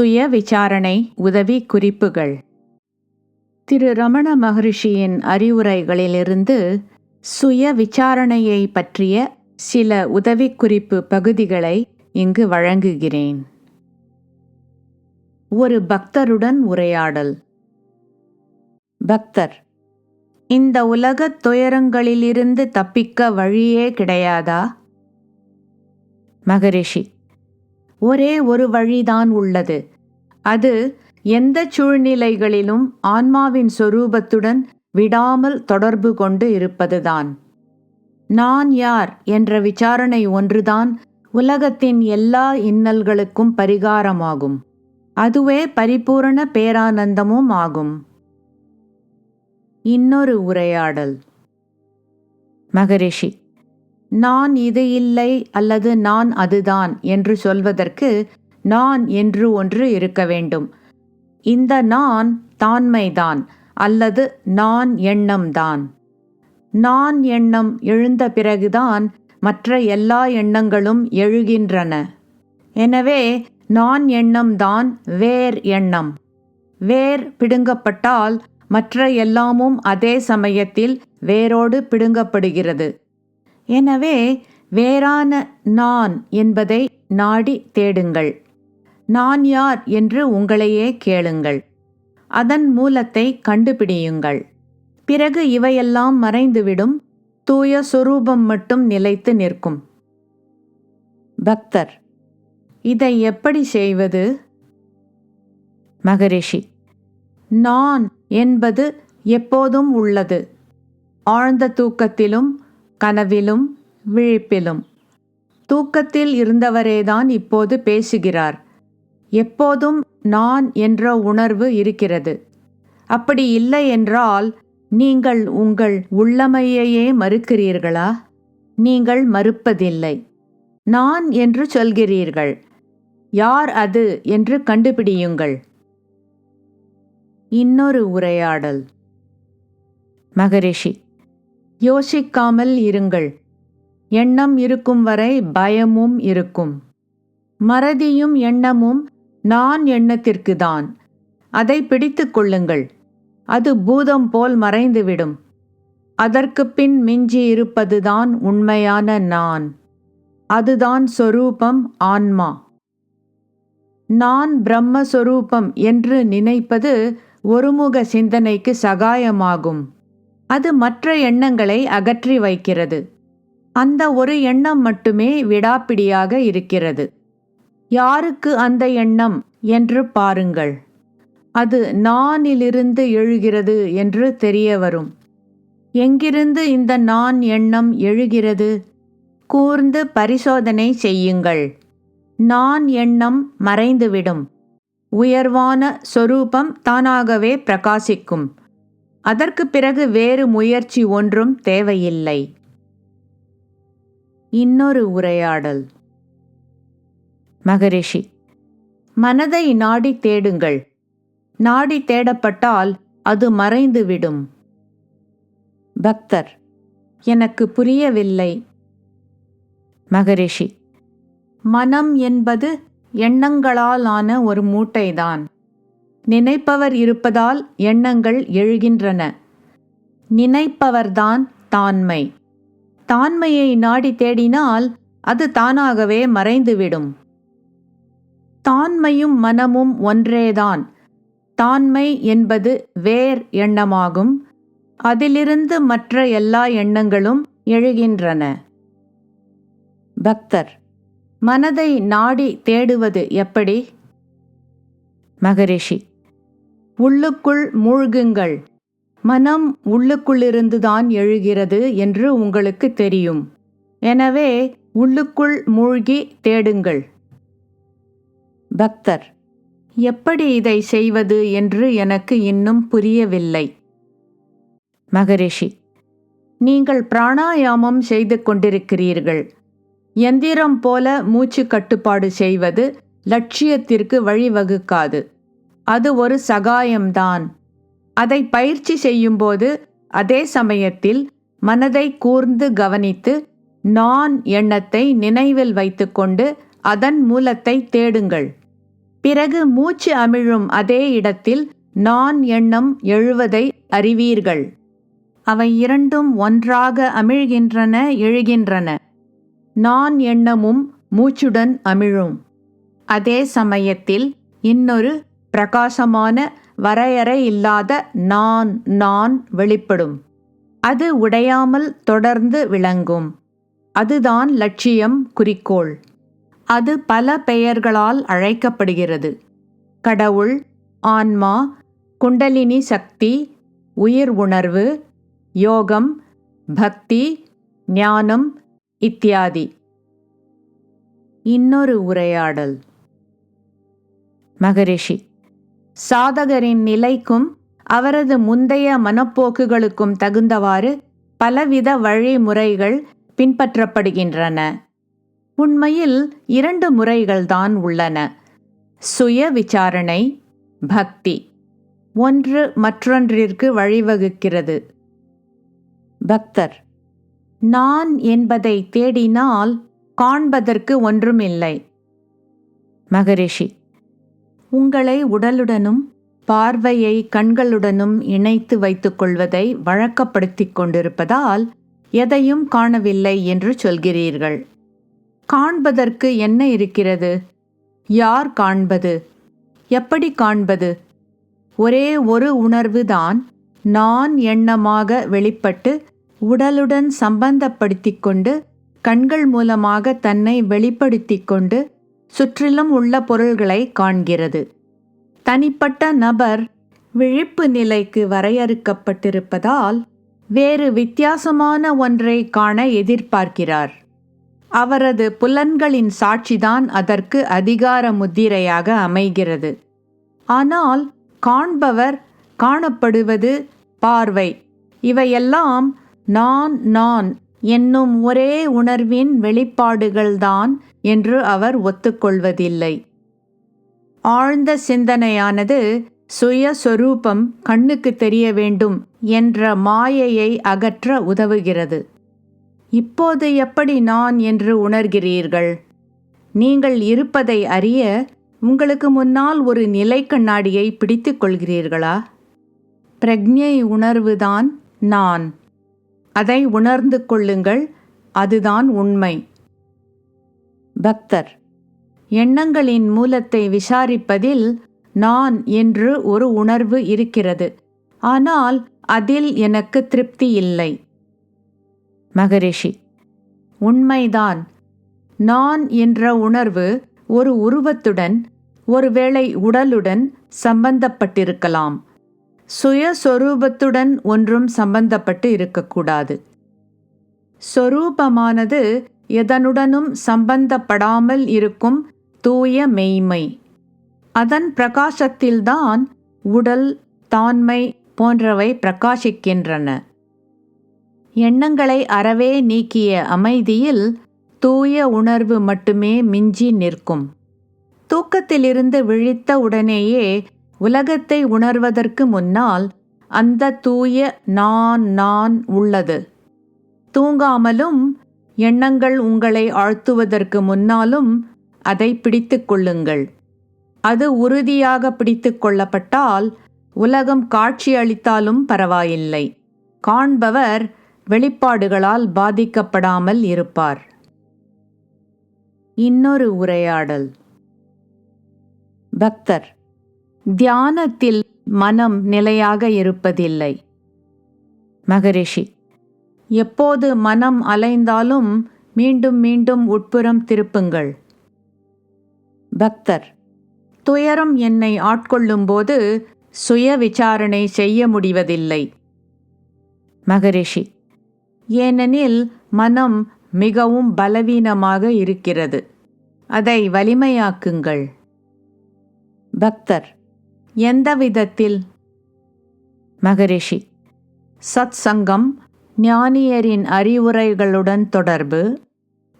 சுய விசாரணை உதவி குறிப்புகள் திரு ரமண மகரிஷியின் அறிவுரைகளிலிருந்து சுய விசாரணையை பற்றிய சில உதவிக்குறிப்பு பகுதிகளை இங்கு வழங்குகிறேன். ஒரு பக்தருடன் உரையாடல். பக்தர் இந்த உலகத் துயரங்களிலிருந்து தப்பிக்க வழியே கிடையாதா? மகரிஷி ஒரே ஒரு வழிதான் உள்ளது. அது எந்த சூழ்நிலைகளிலும் ஆன்மாவின் சொரூபத்துடன் விடாமல் தொடர்பு கொண்டு இருப்பதுதான். நான் யார் என்ற விசாரணை ஒன்றுதான் உலகத்தின் எல்லா இன்னல்களுக்கும் பரிகாரமாகும். அதுவே பரிபூரண பேரானந்தமும் ஆகும். இன்னொரு உரையாடல். மகரிஷி நான் இது இல்லை அல்லது நான் அதுதான் என்று சொல்வதற்கு நான் என்று ஒன்று இருக்க வேண்டும். இந்த நான் தான்மைதான் அல்லது நான் எண்ணம்தான். நான் எண்ணம் எழுந்த பிறகுதான் மற்ற எல்லா எண்ணங்களும் எழுகின்றன. எனவே நான் எண்ணம்தான் வேர் எண்ணம். வேர் பிடுங்கப்பட்டால் மற்ற எல்லாமும் அதே சமயத்தில் வேரோடு பிடுங்கப்படுகிறது. எனவே வேறான நான் என்பதை நாடி தேடுங்கள். நான் யார் என்று உங்களையே கேளுங்கள். அதன் மூலத்தை கண்டுபிடியுங்கள். பிறகு இவையெல்லாம் மறைந்துவிடும். தூய சொரூபம் மட்டும் நிலைத்து நிற்கும். பக்தர் இதை எப்படி செய்வது? மகரிஷி நான் என்பது எப்போதும் உள்ளது. ஆழ்ந்த தூக்கத்திலும் கனவிலும் விழிப்பிலும். தூக்கத்தில் இருந்தவரேதான் இப்போது பேசுகிறார். எப்போதும் நான் என்ற உணர்வு இருக்கிறது. அப்படி இல்லை என்றால் நீங்கள் உங்கள் உள்ளமையையே மறுக்கிறீர்களா? நீங்கள் மறுப்பதில்லை. நான் என்று சொல்கிறீர்கள். யார் அது என்று கண்டுபிடியுங்கள். இன்னொரு உரையாடல். மகரிஷி யோசிக்காமல் இருங்கள். எண்ணம் இருக்கும் வரை பயமும் இருக்கும். மறதியும் எண்ணமும் நான் எண்ணத்திற்கு தான் அதை பிடித்து கொள்ளுங்கள். அது பூதம் போல் மறைந்துவிடும். அதற்கு பின் மிஞ்சி இருப்பதுதான் உண்மையான நான். அதுதான் சொரூபம் ஆன்மா. நான் பிரம்மஸ்வரூபம் என்று நினைப்பது ஒருமுக சிந்தனைக்கு சகாயமாகும். அது மற்ற எண்ணங்களை அகற்றி வைக்கிறது. அந்த ஒரு எண்ணம் மட்டுமே விடாப்பிடியாக இருக்கிறது. யாருக்கு அந்த எண்ணம் என்று பாருங்கள். அது நானிலிருந்து எழுகிறது என்று தெரிய வரும் எங்கிருந்து இந்த நான் எண்ணம் எழுகிறது? கூர்ந்து பரிசோதனை செய்யுங்கள். நான் எண்ணம் மறைந்துவிடும். உயர்வான சொரூபம் தானாகவே பிரகாசிக்கும். அதற்கு பிறகு வேறு முயற்சி ஒன்றும் தேவையில்லை. இன்னொரு உரையாடல். மகரிஷி மனதை நாடி தேடுங்கள். நாடி தேடப்பட்டால் அது மறைந்துவிடும். பக்தர் எனக்கு புரியவில்லை. மகரிஷி மனம் என்பது எண்ணங்களால் ஆன ஒரு மூட்டைதான். நினைப்பவர் இருப்பதால் எண்ணங்கள் எழுகின்றன. நினைப்பவர்தான் தான்மை தான்மையை நாடி தேடினால் அது தானாகவே மறைந்துவிடும். தான்மையும் மனமும் ஒன்றேதான். தான்மை என்பது வேர் எண்ணமாகும். அதிலிருந்து மற்ற எல்லா எண்ணங்களும் எழுகின்றன. பக்தர் மனதை நாடி தேடுவது எப்படி? மகரிஷி உள்ளுக்குள் மூழ்குங்கள். மனம் உள்ளுக்குள்ளிருந்துதான் எழுகிறது என்று உங்களுக்கு தெரியும். எனவே உள்ளுக்குள் மூழ்கி தேடுங்கள். பக்தர் எப்படி இதை செய்வது என்று எனக்கு இன்னும் புரியவில்லை. மகரிஷி நீங்கள் பிராணாயாமம் செய்து கொண்டிருக்கிறீர்கள். எந்திரம் போல மூச்சு கட்டுப்பாடு செய்வது லட்சியத்திற்கு வழிவகுக்காது. அது ஒரு சகாயம்தான். அதை பயிற்சி செய்யும்போது அதே சமயத்தில் மனதை கூர்ந்து கவனித்து நான் எண்ணத்தை நினைவில் வைத்துக்கொண்டு அதன் மூலத்தை தேடுங்கள். பிறகு மூச்சு அமிழும் அதே இடத்தில் நான் எண்ணம் எழுவதை அறிவீர்கள். அவை இரண்டும் ஒன்றாக அமிழ்கின்றன எழுகின்றன. நான் எண்ணமும் மூச்சுடன் அமிழும். அதே சமயத்தில் இன்னொரு பிரகாசமான வரையறை இல்லாத நான் நான் வெளிப்படும். அது உடையாமல் தொடர்ந்து விளங்கும். அதுதான் லட்சியம் குறிக்கோள். அது பல பெயர்களால் அழைக்கப்படுகிறது. கடவுள் ஆன்மா குண்டலினி சக்தி உயிர் உணர்வு யோகம் பக்தி ஞானம் இத்தியாதி. இன்னொரு உரையாடல். மகரிஷி சாதகரின் நிலைக்கும் அவரது முந்தைய மனப்போக்குகளுக்கும் தகுந்தவாறு பலவித வழிமுறைகள் பின்பற்றப்படுகின்றன. உண்மையில் இரண்டு முறைகள்தான் உள்ளன. சுய விசாரணை பக்தி. ஒன்று மற்றொன்றிற்கு வழிவகுக்கிறது. பக்தர். நான் என்பதை தேடினால் காண்பதற்கு ஒன்றுமில்லை. மகரிஷி. உங்களை உடலுடனும் பார்வையை கண்களுடனும் இணைத்து வைத்துக் கொள்வதை வழக்கப்படுத்திக் கொண்டிருப்பதால் எதையும் காணவில்லை என்று சொல்கிறீர்கள். காண்பதற்கு என்ன இருக்கிறது? யார் காண்பது? எப்படி காண்பது? ஒரே ஒரு உணர்வுதான் நான் எண்ணமாக வெளிப்பட்டு உடலுடன் சம்பந்தப்படுத்திக் கொண்டு கண்கள் மூலமாக தன்னை வெளிப்படுத்திக் கொண்டு சுற்றிலும் உள்ள பொருள்களை காண்கிறது. தனிப்பட்ட நபர் விழிப்பு நிலைக்கு வரையறுக்கப்பட்டிருப்பதால் வேறு வித்தியாசமான ஒன்றை காண எதிர்பார்க்கிறார். அவரது புலன்களின் சாட்சிதான் அதற்கு அதிகார முத்திரையாக அமைகிறது. ஆனால் காண்பவர் காணப்படுவது பார்வை. இவையெல்லாம் நான் நான் என்னும் ஒரே உணர்வின் வெளிப்பாடுகள்தான் என்று அவர் ஒத்துக்கொள்வதில்லை. ஆழ்ந்த சிந்தனையானது சுயஸ்வரூபம் கண்ணுக்கு தெரிய வேண்டும் என்ற மாயையை அகற்ற உதவுகிறது. இப்போது எப்படி நான் என்று உணர்கிறீர்கள்? நீங்கள் இருப்பதை அறிய உங்களுக்கு முன்னால் ஒரு நிலை கண்ணாடியை பிடித்துக் கொள்கிறீர்களா? பிரக்ஞை உணர்வுதான் நான். அதை உணர்ந்து கொள்ளுங்கள் அதுதான் உண்மை. பக்தர். எண்ணங்களின் மூலத்தை விசாரிப்பதில் நான் என்று ஒரு உணர்வு இருக்கிறது. ஆனால் அதில் எனக்கு திருப்தி இல்லை. மகரிஷி. உண்மைதான். நான் என்ற உணர்வு ஒரு உருவத்துடன் ஒருவேளை உடலுடன் சம்பந்தப்பட்டிருக்கலாம். சுயஸ்வரூபத்துடன் ஒன்றும் சம்பந்தப்பட்டு இருக்கக்கூடாது. சொரூபமானது எதனுடனும் சம்பந்தப்படாமல் இருக்கும் தூய மெய்மை. அதன் பிரகாசத்தில்தான் உடல் தாண்மை போன்றவை பிரகாசிக்கின்றன. எண்ணங்களை அறவே நீக்கிய அமைதியில் தூய உணர்வு மட்டுமே மிஞ்சி நிற்கும். தூக்கத்திலிருந்து விழித்த உடனேயே உலகத்தை உணர்வதற்கு முன்னால் அந்த தூய நான் நான் உள்ளது. தூங்காமலும் எண்ணங்கள் உங்களை ஆழ்த்துவதற்கு முன்னாலும் அதை பிடித்து கொள்ளுங்கள். அது உறுதியாக பிடித்து கொள்ளப்பட்டால் உலகம் காட்சி அளித்தாலும் பரவாயில்லை. காண்பவர் வெளிப்பாடுகளால் பாதிக்கப்படாமல் இருப்பார். இன்னொரு உரையாடல். பக்தர். தியானத்தில் மனம் நிலையாக இருப்பதில்லை. மகரிஷி எப்போது மனம் அலைந்தாலும் மீண்டும் மீண்டும் உட்புறம் திருப்புங்கள். பக்தர் துயரம் என்னை ஆட்கொள்ளும்போது சுய விசாரணை செய்ய முடிவதில்லை. மகரிஷி ஏனெனில் மனம் மிகவும் பலவீனமாக இருக்கிறது. அதை வலிமையாக்குங்கள். பக்தர் எந்த விதத்தில் மகரிஷி சத் சங்கம் ஞானியரின் அறிவுரைகளுடன் தொடர்பு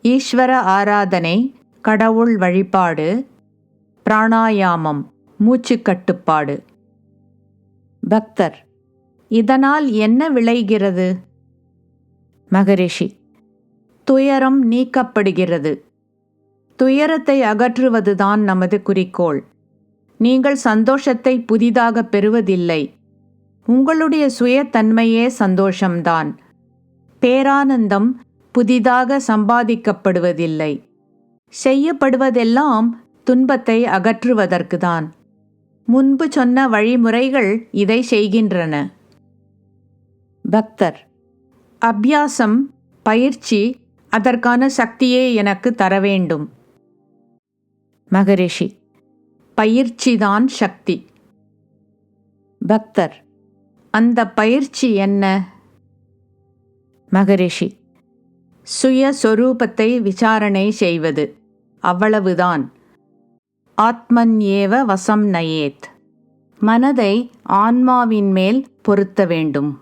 ஈஸ்வர ஆராதனை கடவுள் வழிபாடு பிராணாயாமம் மூச்சு கட்டுப்பாடு பக்தர் இதனால் என்ன விளைகிறது? மகரிஷி துயரம் நீக்கப்படுகிறது. துயரத்தை அகற்றுவதுதான் நமது குறிக்கோள். நீங்கள் சந்தோஷத்தை புதிதாக பெறுவதில்லை. உங்களுடைய சுயத்தன்மையே சந்தோஷம்தான். பேரானந்தம் புதிதாக சம்பாதிக்கப்படுவதில்லை. செய்யப்படுவதெல்லாம் துன்பத்தை அகற்றுவதற்குதான். முன்பு சொன்ன வழிமுறைகள் இதை செய்கின்றன. பக்தர். அபியாசம் பயிற்சி அதற்கான சக்தியே எனக்கு தர வேண்டும் மகரிஷி. பயிற்சிதான் சக்தி. பக்தர். அந்த பயிற்சி என்ன? மகரிஷி. சுயஸ்வரூபத்தை விசாரணை செய்வது. அவ்வளவுதான். ஆத்மன் ஏவ வசம் நயேத். மனதை ஆன்மாவின் மேல் பொருத்த வேண்டும்.